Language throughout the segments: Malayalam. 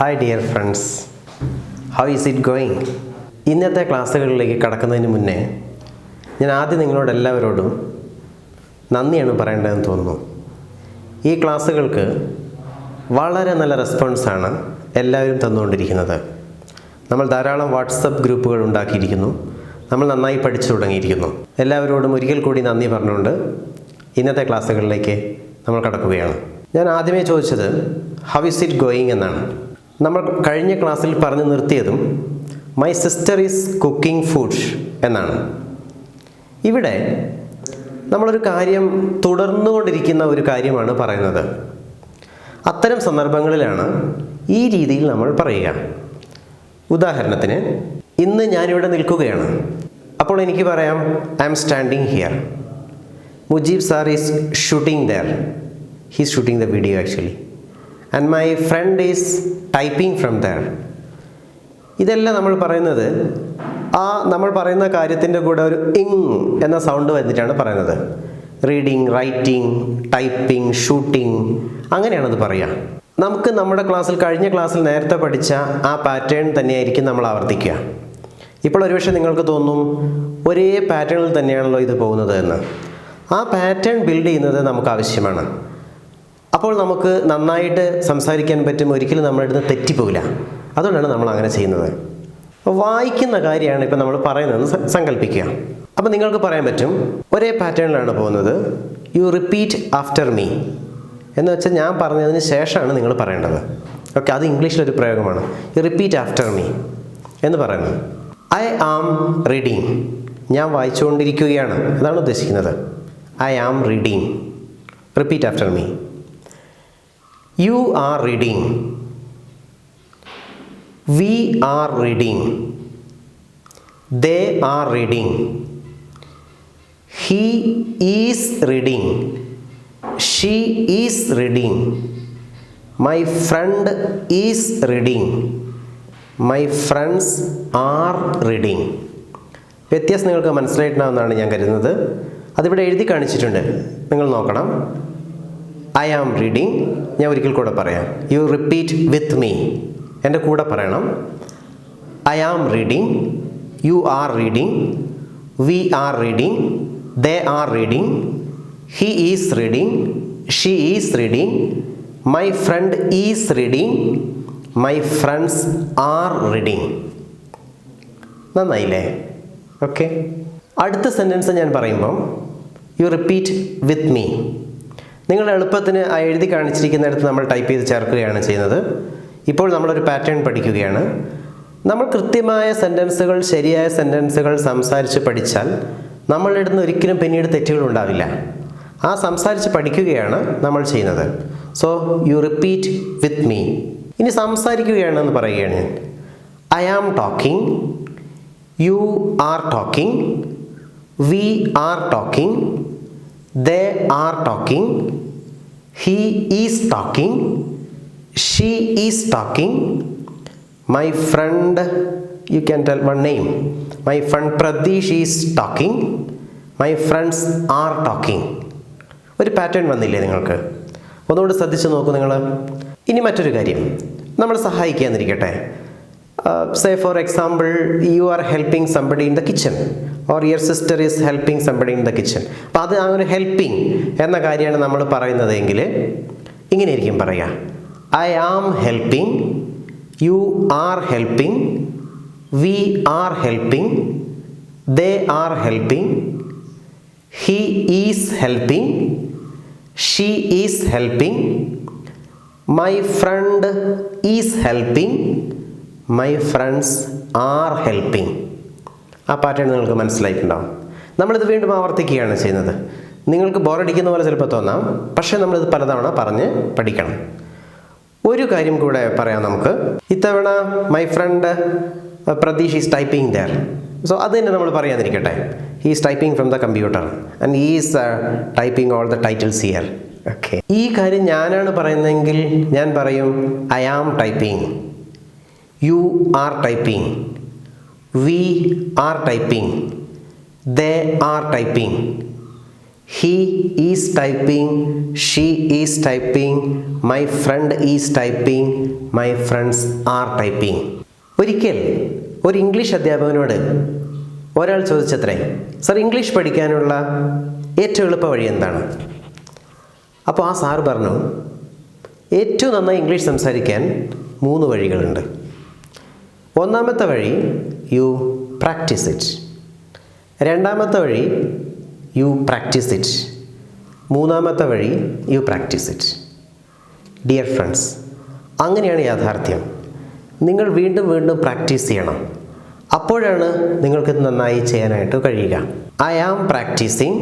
Hi dear friends how is it going ഇന്നത്തെ ക്ലാസ്സുകളിലേക്ക് കടക്കുന്നതിന് മുന്നേ ഞാൻ ആദ്യം നിങ്ങളോട് എല്ലാവരോടും നന്ദിയാണ് പറയേണ്ടതെന്ന് തോന്നുന്നു. ഈ ക്ലാസ്സുകൾക്ക് വളരെ നല്ല റെസ്പോൺസാണ് എല്ലാവരും തന്നുകൊണ്ടിരിക്കുന്നത്. നമ്മൾ ധാരാളം വാട്സപ്പ് ഗ്രൂപ്പുകൾ ഉണ്ടാക്കിയിരിക്കുന്നു. നമ്മൾ നന്നായി പഠിച്ചു തുടങ്ങിയിരിക്കുന്നു. എല്ലാവരോടും ഒരിക്കൽ കൂടി നന്ദി പറഞ്ഞുകൊണ്ട് ഇന്നത്തെ ക്ലാസ്സുകളിലേക്ക് നമ്മൾ കടക്കുകയാണ്. ഞാൻ ആദ്യമേ ചോദിച്ചത് ഹൗ ഇസ് ഇറ്റ് ഗോയിങ് എന്നാണ്. നമ്മൾ കഴിഞ്ഞ ക്ലാസ്സിൽ പറഞ്ഞു നിർത്തിയതും my sister is cooking food എന്നാണ്. ഇവിടെ നമ്മളൊരു കാര്യം തുടർന്നുകൊണ്ടിരിക്കുന്ന ഒരു കാര്യമാണ് പറയുന്നത്. അത്തരം സന്ദർഭങ്ങളിലാണ് ഈ രീതിയിൽ നമ്മൾ പറയുക. ഉദാഹരണത്തിന് ഇന്ന് ഞാനിവിടെ നിൽക്കുകയാണ്. അപ്പോൾ എനിക്ക് പറയാം I am standing here Mujeeb sir is shooting there he's shooting the video actually and my friend is typing from there ഇതെല്ലാം നമ്മൾ പറയുന്നത് ആ നമ്മൾ പറയുന്ന കാര്യത്തിന്റെ കൂടെ ഒരു ഇങ് എന്ന സൗണ്ട് വന്നിട്ടാണ് പറയുന്നത്. റീഡിങ് റൈറ്റിംഗ് ടൈപ്പിംഗ് ഷൂട്ടിംഗ് അങ്ങനെയാണത് പറയുക. നമുക്ക് നമ്മുടെ ക്ലാസ്സിൽ കഴിഞ്ഞ ക്ലാസ്സിൽ നേരത്തെ പഠിച്ച ആ പാറ്റേൺ തന്നെയായിരിക്കും നമ്മൾ ആവർത്തിക്കുക. ഇപ്പോൾ ഒരുപക്ഷെ നിങ്ങൾക്ക് തോന്നും ഒരേ പാറ്റേണിൽ തന്നെയാണല്ലോ ഇത് പോകുന്നത് എന്ന്. ആ പാറ്റേൺ ബിൽഡ് ചെയ്യുന്നത് നമുക്ക് ആവശ്യമാണ്. അപ്പോൾ നമുക്ക് നന്നായിട്ട് സംസാരിക്കാൻ പറ്റും. ഒരിക്കലും നമ്മുടെ അടുത്ത് തെറ്റിപ്പോകില്ല അതുകൊണ്ടാണ് നമ്മൾ അങ്ങനെ ചെയ്യുന്നത്. വായിക്കുന്ന കാര്യമാണ് ഇപ്പം നമ്മൾ പറയുന്നതെന്ന് സങ്കല്പിക്കുക. അപ്പോൾ നിങ്ങൾക്ക് പറയാൻ പറ്റും. ഒരേ പാറ്റേണിലാണ് പോകുന്നത്. യു റിപ്പീറ്റ് ആഫ്റ്റർ മീ എന്ന് വെച്ചാൽ ഞാൻ പറഞ്ഞതിന് ശേഷമാണ് നിങ്ങൾ പറയേണ്ടത്. ഓക്കെ അത് ഇംഗ്ലീഷിലൊരു പ്രയോഗമാണ്. യു റിപ്പീറ്റ് ആഫ്റ്റർ മീ എന്ന് പറയുന്നത്. ഐ ആം റീഡിങ് ഞാൻ വായിച്ചുകൊണ്ടിരിക്കുകയാണ്. അതാണ് ഉദ്ദേശിക്കുന്നത്. I am reading repeat after me you are reading we are reading they are reading he is reading she is reading my friend is reading my friends are reading വ്യത്യാസം നിങ്ങൾക്ക് മനസ്സിലായിട്ടുണ്ടാവുമെന്നാണ് ഞാൻ കരുതുന്നത്. അതിവിടെ എഴുതി കാണിച്ചിട്ടുണ്ട്. നിങ്ങൾ നോക്കണം. ഐ ആം റീഡിങ് ഞാൻ ഒരിക്കൽ കൂടെ പറയാം. യു റിപ്പീറ്റ് വിത്ത് മീ എന്റെ കൂടെ പറയണം. I am reading you are reading we are reading they are reading he is reading she is reading my friend is reading my friends are reading നന്നായില്ലേ? Okay അടുത്ത സെന്റൻസ് ഞാൻ പറയുമ്പം യു റിപ്പീറ്റ് വിത്ത് മീ നിങ്ങൾ എളുപ്പത്തിന് ആ എഴുതി കാണിച്ചിരിക്കുന്നിടത്ത് നമ്മൾ ടൈപ്പ് ചെയ്ത് ചേർക്കുകയാണ് ചെയ്യുന്നത്. ഇപ്പോൾ നമ്മളൊരു പാറ്റേൺ പഠിക്കുകയാണ്. നമ്മൾ കൃത്യമായ സെന്റൻസുകൾ ശരിയായ സെന്റൻസുകൾ സംസാരിച്ച് പഠിച്ചാൽ നമ്മളുടെ അടുത്ത് ഒരിക്കലും പിന്നീട് തെറ്റുകൾ ഉണ്ടാവില്ല. ആ സംസാരിച്ച് പഠിക്കുകയാണ് നമ്മൾ ചെയ്യുന്നത്. So you repeat with me ഇനി സംസാരിക്കുകയാണെന്ന് പറയുകയാണ് ഞാൻ. I am talking you are talking we are talking they are talking he is talking she is talking my friend you can tell one name my friend Pratheesh is talking my friends are talking ഒരു പാറ്റേൺ വന്നില്ലേ നിങ്ങൾക്ക്? ഒന്നുകൂടി ശ്രദ്ധിച്ച് നോക്കൂ നിങ്ങൾ. ഇനി മറ്റൊരു കാര്യം. നമ്മൾ സഹായിക്കാന്നിരിക്കട്ടെ say for example you are helping somebody in the kitchen or your sister is helping somebody in the kitchen അപ്പോൾ അത് ആ ഒരു ഹെൽപ്പിംഗ് എന്ന കാര്യമാണ് നമ്മൾ പറയുന്നതെങ്കിൽ ഇങ്ങനെ ഇരിക്കും പറയുക. I am helping you are helping we are helping they are helping he is helping she is helping my friend is helping my friends are helping ആ പാറ്റേൺ നിങ്ങൾക്ക് മനസ്സിലായിട്ടുണ്ടാവും. നമ്മളിത് വീണ്ടും ആവർത്തിക്കുകയാണ് ചെയ്യുന്നത്. നിങ്ങൾക്ക് ബോറടിക്കുന്ന പോലെ ചിലപ്പോൾ തോന്നാം. പക്ഷേ നമ്മളിത് പലതവണ പറഞ്ഞ് പഠിക്കണം. ഒരു കാര്യം കൂടെ പറയാം നമുക്ക്. ഇത്തവണ my friend Pratheesh is typing there so അത് തന്നെ നമ്മൾ പറയാതിരിക്കട്ടെ. He's typing from the computer and is typing all the titles here okay ഈ കാര്യം ഞാനാണ് പറയുന്നതെങ്കിൽ ഞാൻ പറയും I am typing you are typing. We are typing. They are typing. He is typing. She is typing. My friend is typing. My friends are typing. ഒരിക്കൽ ഒരു ഇംഗ്ലീഷ് അധ്യാപകനോട് ഒരാൾ ചോദിച്ചത്രേ സർ ഇംഗ്ലീഷ് പഠിക്കാനുള്ള ഏറ്റവും എളുപ്പ വഴി എന്താണ്? അപ്പോൾ ആ സാറ് പറഞ്ഞു ഏറ്റവും നന്നായി ഇംഗ്ലീഷ് സംസാരിക്കാൻ മൂന്ന് വഴികളുണ്ട്. ഒന്നാമത്തെ വഴി യു പ്രാക്ടീസ് ഇറ്റ് രണ്ടാമത്തെ വഴി യു പ്രാക്ടീസ് ഇറ്റ് മൂന്നാമത്തെ വഴി you practice it dear friends അങ്ങനെയാണ് യാഥാർത്ഥ്യം. നിങ്ങൾ വീണ്ടും വീണ്ടും പ്രാക്ടീസ് ചെയ്യണം. അപ്പോഴാണ് നിങ്ങൾക്ക് നന്നായി ചെയ്യാനായിട്ട് കഴിയുക. I am practising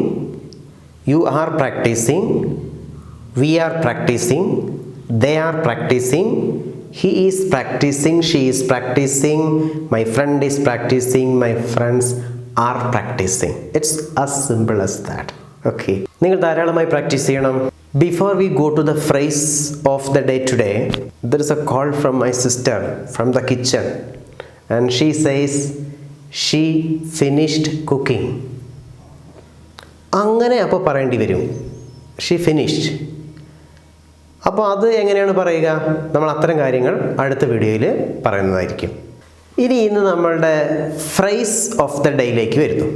you are practising we are practising they are practising he is practising she is practising my friend is practising my friends are practising it's as simple as that okay നിങ്ങൾ ധാരാളമായി പ്രാക്ടീസ് ചെയ്യണം. Before we go to the phrase of the day today there is a call from my sister from the kitchen and she says she finished cooking അങ്ങനെ അപ്പോൾ പറയേണ്ടി വരും. ഷീ ഫിനിഷ്ഡ് അപ്പോൾ അത് എങ്ങനെയാണ് പറയുക? നമ്മൾ അത്തരം കാര്യങ്ങൾ അടുത്ത വീഡിയോയിൽ പറയുന്നതായിരിക്കും. ഇനി ഇന്ന് നമ്മളുടെ ഫ്രൈസ് ഓഫ് ദ ഡേയിലേക്ക് വരുന്നു.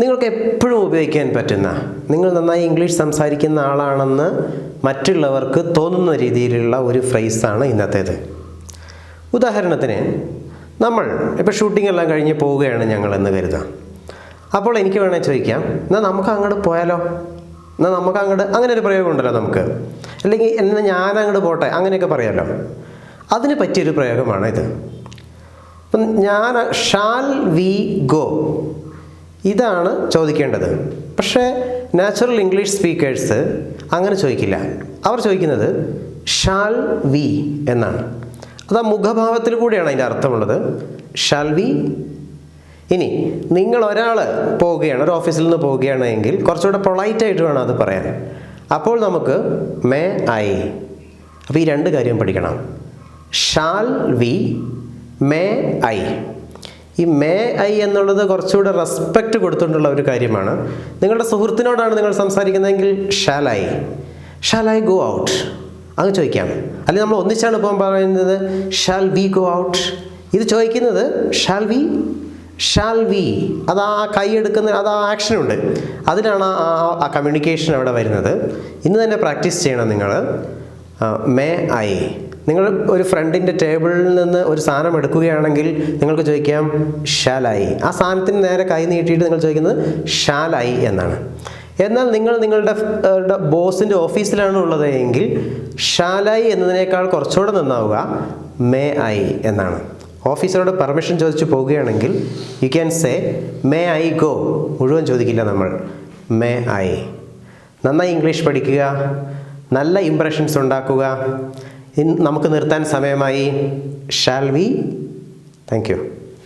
നിങ്ങൾക്ക് എപ്പോഴും ഉപയോഗിക്കാൻ പറ്റുന്ന നിങ്ങൾ നന്നായി ഇംഗ്ലീഷ് സംസാരിക്കുന്ന ആളാണെന്ന് മറ്റുള്ളവർക്ക് തോന്നുന്ന രീതിയിലുള്ള ഒരു ഫ്രൈസാണ് ഇന്നത്തേത്. ഉദാഹരണത്തിന് നമ്മൾ ഇപ്പോൾ ഷൂട്ടിംഗ് എല്ലാം കഴിഞ്ഞ് പോവുകയാണ് ഞങ്ങളെന്ന് കരുതാം. അപ്പോൾ എനിക്ക് വേണേൽ ചോദിക്കാം എന്നാൽ നമുക്ക് അങ്ങോട്ട് പോയാലോ? എന്നാൽ നമുക്ക് അങ്ങോട്ട് അങ്ങനെ ഒരു പ്രയോഗം ഉണ്ടല്ലോ നമുക്ക്. അല്ലെങ്കിൽ എന്നാൽ ഞാൻ അങ്ങോട്ട് പോട്ടെ അങ്ങനെയൊക്കെ പറയാമല്ലോ അതിന് പറ്റിയൊരു പ്രയോഗമാണ് ഇത്. അപ്പം ഞാൻ ഷാൽ വി ഗോ. ഇതാണ് ചോദിക്കേണ്ടത്. പക്ഷേ നാച്ചുറൽ ഇംഗ്ലീഷ് സ്പീക്കേഴ്സ് അങ്ങനെ ചോദിക്കില്ല. അവർ ചോദിക്കുന്നത് ഷാൽ വി എന്നാണ്. അത് ആ മുഖഭാവത്തിൽ കൂടിയാണ് അതിന്റെ അർത്ഥമുള്ളത്. ഷാൽ വി ഇനി നിങ്ങൾ ഒരാൾ പോവുകയാണ് ഒരു ഓഫീസിൽ നിന്ന് പോവുകയാണെങ്കിൽ കുറച്ചുകൂടെ പൊളൈറ്റ് ആയിട്ട് വേണം അത് പറയാൻ. അപ്പോൾ നമുക്ക് മേ ഐ. അപ്പോൾ ഈ രണ്ട് കാര്യം പഠിക്കണം. Shall we may I. ഈ മേ ഐ എന്നുള്ളത് കുറച്ചുകൂടെ റെസ്പെക്റ്റ് കൊടുത്തുകൊണ്ടുള്ള ഒരു കാര്യമാണ്. നിങ്ങളുടെ സുഹൃത്തിനോടാണ് നിങ്ങൾ സംസാരിക്കുന്നതെങ്കിൽ shall I shall I go out അങ്ങ് ചോദിക്കാം. അല്ലെങ്കിൽ നമ്മൾ ഒന്നിച്ചാണ് പോകാൻ പറയുന്നത് ഷാൽ വി ഗോ ഔട്ട് ഇത് ചോദിക്കുന്നത് ഷാൽ വി ഷാൽ വി അത് ആ കൈ എടുക്കുന്ന അത് ആ ആക്ഷനുണ്ട് അതിനാണ് ആ ആ കമ്മ്യൂണിക്കേഷൻ അവിടെ വരുന്നത്. ഇന്ന് തന്നെ പ്രാക്ടീസ് ചെയ്യണം നിങ്ങൾ. മേ ഐ നിങ്ങൾ ഒരു ഫ്രണ്ടിന്റെ ടേബിളിൽ നിന്ന് ഒരു സാധനം എടുക്കുകയാണെങ്കിൽ നിങ്ങൾക്ക് ചോദിക്കാം ഷാലായി ആ സാധനത്തിന് നേരെ കൈ നീട്ടിയിട്ട് നിങ്ങൾ ചോദിക്കുന്നത് ഷാലായി എന്നാണ്. എന്നാൽ നിങ്ങൾ നിങ്ങളുടെ ബോസിന്റെ ഓഫീസിലാണ് ഉള്ളത് എങ്കിൽ ഷാലായി എന്നതിനേക്കാൾ കുറച്ചുകൂടെ നന്നാവുക മേ ഐ എന്നാണ്. ഓഫീസറോട് പെർമിഷൻ ചോദിച്ചു പോവുകയാണെങ്കിൽ you can say may I go മുഴുവൻ ചോദിക്കില്ല നമ്മൾ. മേ ഐ നന്നായി ഇംഗ്ലീഷ് പഠിക്കുക നല്ല ഇംപ്രഷൻസ് ഉണ്ടാക്കുക. നമുക്ക് നിർത്താൻ സമയമായി. Shall we thank U